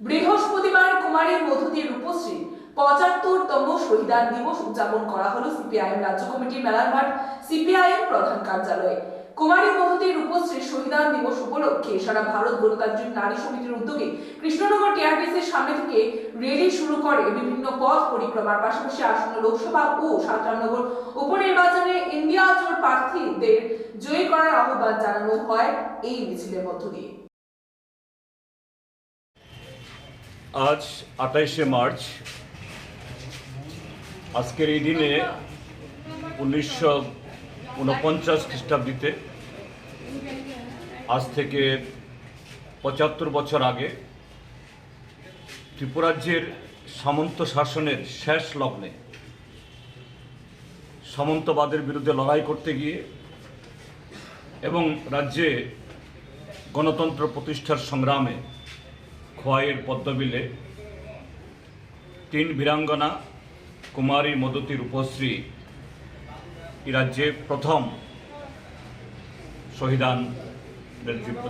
বৃহস্পতিবার কুমারী মধুতি রূপশ্রী পঁচাত্তরতম শহীদান দিবস উদযাপন করা হলো সিপিআইএম রাজ্য কমিটির মেলার মাঠ, সিপিআইএম প্রধান কার্যালয়ে। কুমারী মধুতি রূপশ্রী শহীদান দিবস উপলক্ষে সারা ভারত গণতান্ত্রিক নারী সমিতির উদ্যোগে কৃষ্ণনগর টিআরটিসির সামনে থেকে র্যালি শুরু করে বিভিন্ন পথ পরিক্রমার পাশাপাশি আসন্ন লোকসভা ও সাতান্নগর উপনির্বাচনে ইন্ডিয়া জোট প্রার্থীদের জয়ী করার আহ্বান জানানো হয় এই মিছিলের মধ্য দিয়ে। আজ আঠাইশে মার্চ। আজকের এই দিনে উনিশশো উনপঞ্চাশ খ্রিস্টাব্দীতে আজ থেকে পঁচাত্তর বছর আগে ত্রিপুরাজ্যের সামন্ত শাসনের শেষ লগ্নে সামন্তবাদের বিরুদ্ধে লড়াই করতে গিয়ে এবং রাজ্যে গণতন্ত্র প্রতিষ্ঠার সংগ্রামে খোয়াইয়ের পদ্মবিলে তিন বীরাঙ্গনা কুমারী মদতী রূপশ্রী এই রাজ্যে প্রথম শহীদান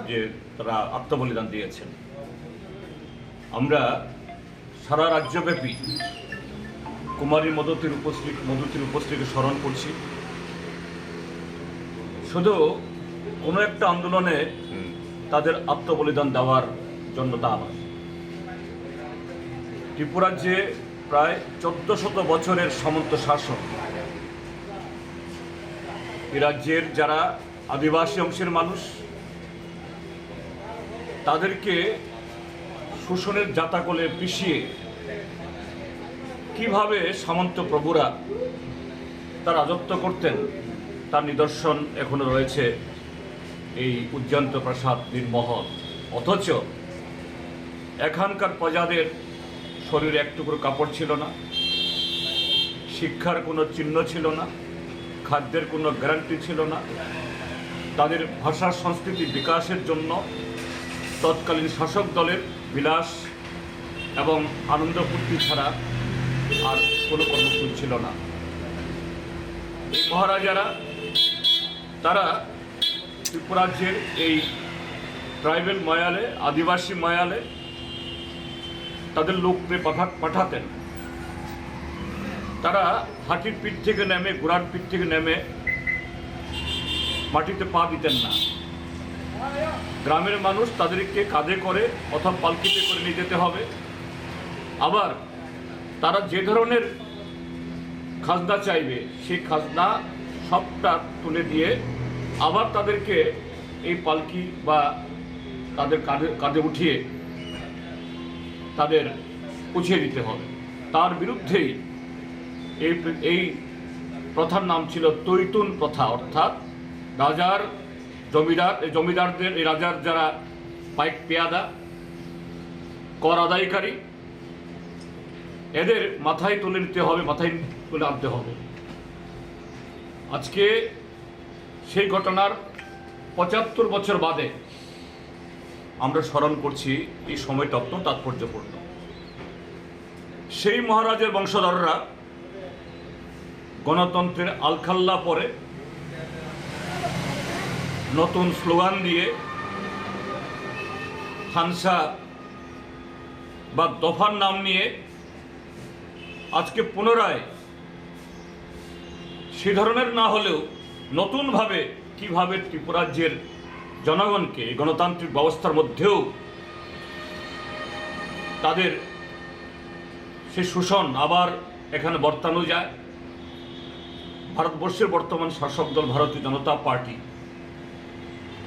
যে তারা আত্মবলিদান দিয়েছেন। আমরা সারা রাজ্যব্যাপী কুমারী মদতির উপশ্রী মদতির উপশ্রীকে স্মরণ করছি। শুধু কোনো একটা আন্দোলনে তাদের আত্মবলিদান দেওয়ার জন্য তা নয় ত্রিপুরাজ্যে প্রায় চোদ্দ শত বছরের সামন্ত শাসন এ রাজ্যের যারা আদিবাসী অংশের মানুষ, তাদেরকে শোষণের জাতাকলে পিষিয়ে কীভাবে সামন্ত প্রভুরা তার রাজত্ব করতেন, তার নিদর্শন এখনও রয়েছে এই উজ্জন্ত প্রাসাদ নির্মহল। অথচ এখানকার প্রজাদের শরীরে এক টুকরো কাপড় ছিল না, শিক্ষার কোনো চিহ্ন ছিল না, খাদ্যের কোনো গ্যারান্টি ছিল না। তাদের ভাষা, সংস্কৃতি বিকাশের জন্য তৎকালীন শাসক দলের বিলাস এবং আনন্দ ফুর্তি ছাড়া আর কোনো কর্মসূচি ছিল না। মহারাজারা, তারা ত্রিপুরাজ্যের এই ট্রাইবেল ময়ালে, আদিবাসী ময়ালে তাদের পাঠা পাঠাতেন। তারা হাতির পিঠ থেকে নেমে, ঘোড়ার পিঠ থেকে নেমে মাটিতে পা দিতেন না। গ্রামের মানুষ তাদেরকে কাঁধে করে অথবা পালকিতে করে নিয়ে যেতে হবে। আবার তারা যে ধরনের খাজনা চাইবে, সেই খাজনা সবটা তুলে দিয়ে আবার তাদেরকে এই পালকি বা তাদের কাঁধে কাঁধে উঠিয়ে তাদের পুছিয়ে দিতে হবে। তার বিরুদ্ধেই এই এই প্রথার নাম ছিল তৈতুন প্রথা, অর্থাৎ রাজার জমিদার জমিদারদের, এই রাজার যারা পাইক পেয়াদা, কর আদায়কারী, এদের মাথায় তুলে নিতে হবে, মাথায় তুলে আনতে হবে। আজকে সেই ঘটনার পঁচাত্তর বছর বাদে আমরা স্মরণ করছি এই সময়টা অত্যন্ত তাৎপর্যপূর্ণ। সেই মহারাজের বংশধররা গণতন্ত্রের আলখাল্লা পরে নতুন স্লোগান দিয়ে হানসা বা দফার নাম নিয়ে আজকে পুনরায় সে ধরনের না হলেও নতুনভাবে কীভাবে ত্রিপুরাজ্যের জনগণকে গণতান্ত্রিক ব্যবস্থার মধ্যেও তাদের সে শোষণ আবার এখানে বর্তানো যায়। ভারতবর্ষের বর্তমান শাসক দল ভারতীয় জনতা পার্টি।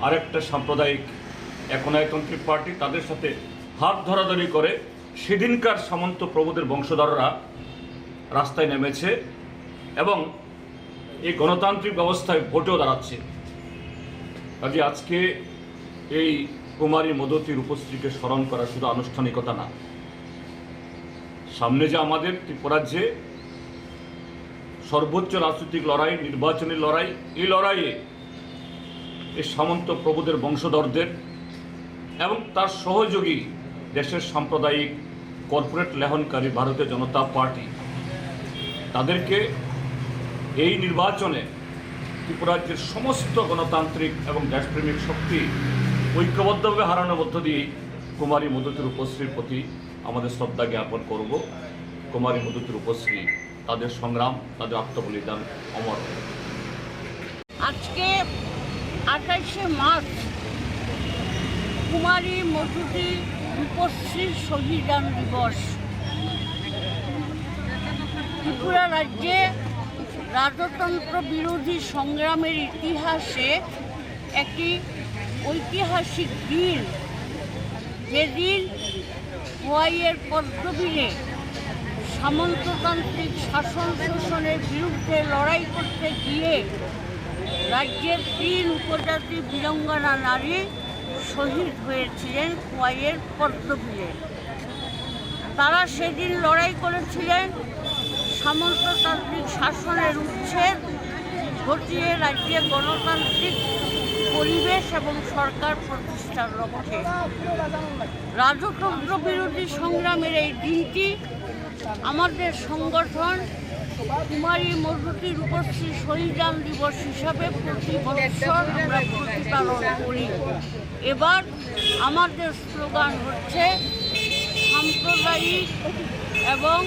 আরেকটা সাম্প্রদায়িক একনায়তান্ত্রিক পার্টি, তাদের সাথে হাত ধরাধরি করে সেদিনকার সামন্ত প্রভুদের বংশধররা রাস্তায় নেমেছে এবং এই গণতান্ত্রিক ব্যবস্থায় ভোটেও দাঁড়াচ্ছে। কাজে আজকে এই কুমারী মদতী রূপশ্রীকে স্মরণ করা শুধু আনুষ্ঠানিকতা না। সামনে যে আমাদের ত্রিপুরাজ্যে সর্বোচ্চ রাজনৈতিক লড়াই, নির্বাচনী লড়াই, এই লড়াইয়ে এই সামন্ত প্রভুদের বংশধরদের এবং তার সহযোগী দেশের সাম্প্রদায়িক কর্পোরেট লেহনকারী ভারতীয় জনতা পার্টি, তাদেরকে এই নির্বাচনে ত্রিপুরাজ্যের সমস্ত গণতান্ত্রিক এবং দেশপ্রেমিক শক্তি ঐক্যবদ্ধভাবে হারানোর মধ্য দিয়েই কুমারী মধুতির উপশ্রীর প্রতি আমাদের শ্রদ্ধা জ্ঞাপন করব। কুমারী মধুতির উপশ্রী, তাদের সংগ্রাম, তাদের আত্মবলিদান অমর আজকে আঠাইশে মার্চ কুমারী মধুতি রূপশ্রীর শহীদান দিবস। ত্রিপুরা রাজ্যে রাজতন্ত্র বিরোধী সংগ্রামের ইতিহাসে একটি ঐতিহাসিক দিন যেদিন হোয়াইয়ের পদ্মবীরে সামন্ততান্ত্রিক শাসন শোষণের বিরুদ্ধে লড়াই করতে গিয়ে রাজ্যের তিন উপজাতি বীরঙ্গনা নারী শহীদ হয়েছিলেন খোয়াইয়ের পদ্মবীরে তারা সেদিন লড়াই করেছিলেন সামন্ততান্ত্রিক শাসনের উচ্ছেদ ঘটিয়ে রাজ্যে গণতান্ত্রিক পরিবেশ এবং সরকার প্রতিষ্ঠার লক্ষ্যে। রাজতন্ত্র বিরোধী সংগ্রামের এই দিনটি আমাদের সংগঠন কুমারী মধুতি রূপশ্রী শহীদান দিবস হিসাবে প্রতি বছর আমরা প্রতিপালন করি। এবার আমাদের স্লোগান হচ্ছে সাম্প্রদায়িক এবং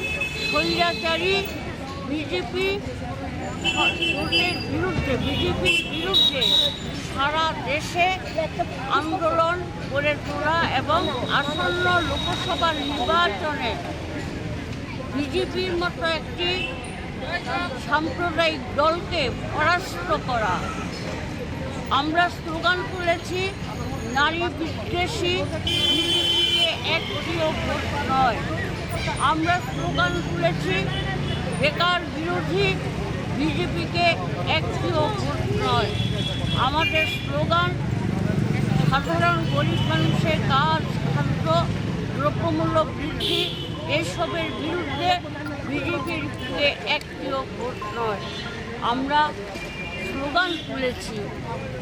স্বৈরাচারী বিজেপি, বিরুদ্ধে বিজেপির বিরুদ্ধে সারা দেশে আন্দোলন করে তোলা এবং আসন্ন লোকসভা নির্বাচনে বিজেপির মতো একটি সাম্প্রদায়িক দলকে পরাস্ত করা। আমরা স্লোগান তুলেছি, নারী বিদ্বেষী, বিজেপিকে একটিও নয়। আমরা স্লোগান তুলেছি, বেকার বিরোধী বিজেপিকে একটিও ভোট নয়। আমাদের স্লোগান, সাধারণ গরিব মানুষের কাজ, খাদ্য, দ্রব্যমূল্য বৃদ্ধি, এসবের বিরুদ্ধে বিজেপির একটিও ভোট নয়। আমরা স্লোগান তুলেছি,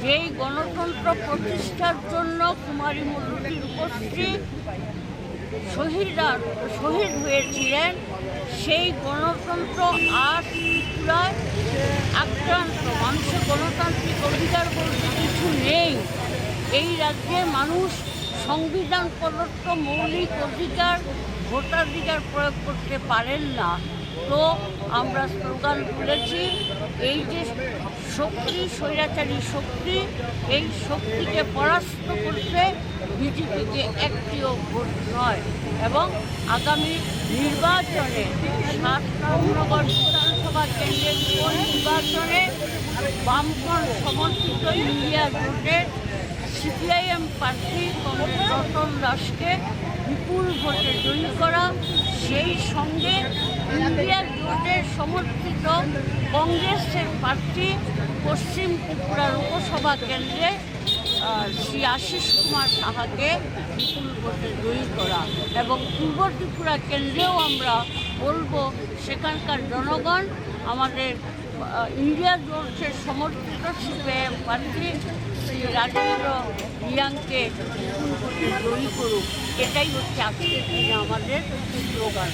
যেই গণতন্ত্র প্রতিষ্ঠার জন্য কুমারী মধুতির উপস্থিত শহীদরা শহীদ হয়েছিলেন, সেই গণতন্ত্র আর ত্রিপুরায় আক্রান্ত, মানুষের গণতান্ত্রিক অধিকার বলতে কিছু নেই। এই রাজ্যে মানুষ সংবিধান প্রদত্ত মৌলিক অধিকার, ভোটাধিকার প্রয়োগ করতে পারেন না। তো আমরা স্লোগান তুলেছি এই যে শক্তি, স্বৈরাচারী শক্তি, এই শক্তিকে পরাস্ত করতে বিজেপিকে একটিও ভোট নয় এবং আগামী নির্বাচনে সাত নগর বিধানসভা কেন্দ্রের নির্বাচনে বামফ্রন্ট সমর্থিত ইন্ডিয়া জোটের সিপিআইএম প্রার্থী রতন দাসকে বিপুল ভোটে জয়ী করা সেই সঙ্গে ইন্ডিয়া জোটের সমর্থিত কংগ্রেসের প্রার্থী পশ্চিম ত্রিপুরা লোকসভা কেন্দ্রে শ্রী আশিস কুমার সাহাকে বিপুল ভোটে জয়ী করা এবং পূর্ব ত্রিপুরা কেন্দ্রেও আমরা বলব, সেখানকার জনগণ আমাদের জোটসের সমর্থিত সিপিআইএম প্রার্থী শ্রী রাজেন্দ্র রিয়াংকে জয়ী করুক, এটাই হচ্ছে আজকের দিনে আমাদের স্লোগান।